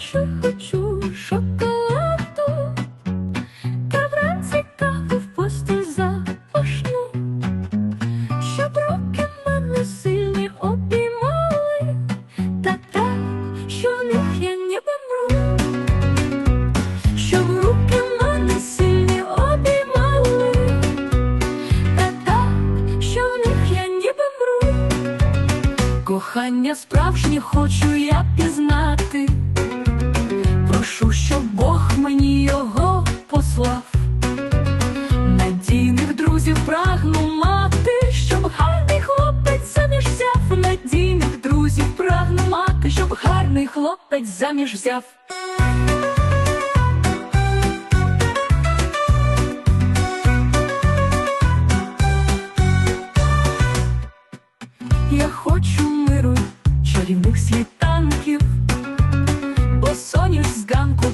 хочу, хочу шоколаду, та вранці каву в постіль запашну, щоб руки мене сильні обіймали, та так, що в них я ніби мру, щоб руки мене сильні обіймали, та так, що в них я ніби мру. Кохання справжнє хочу я пізнати. Прошу, щоб Бог мені його послав. Надійних друзів прагну мати, щоб гарний хлопець заміж взяв. Надійних друзів прагну мати, щоб гарний хлопець заміж взяв. Я хочу миру, чарівних світанків,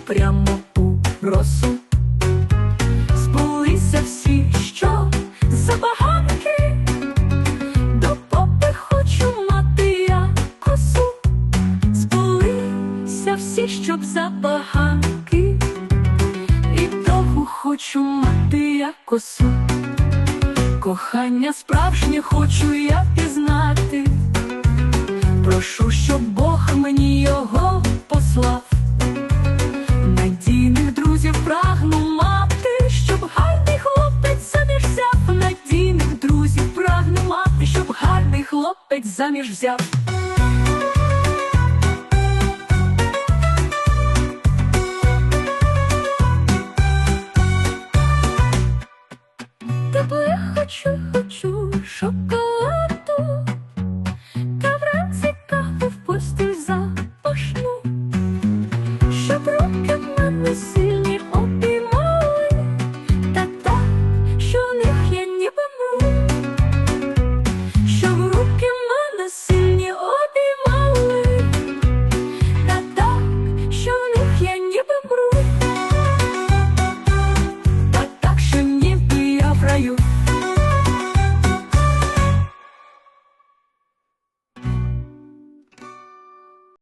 прямо у росу. Збулися всі, що забаганки, до попи хочу мати я косу. Збулися всі, щоб забаганки, і довго хочу мати я косу. Кохання справжнє хочу я пізнати. Прошу, щоб Бог мені його послав. Заміж взяв. Тебе хочу, хочу шоколаду, та вранці каву в постіль запашну, щоб руки мене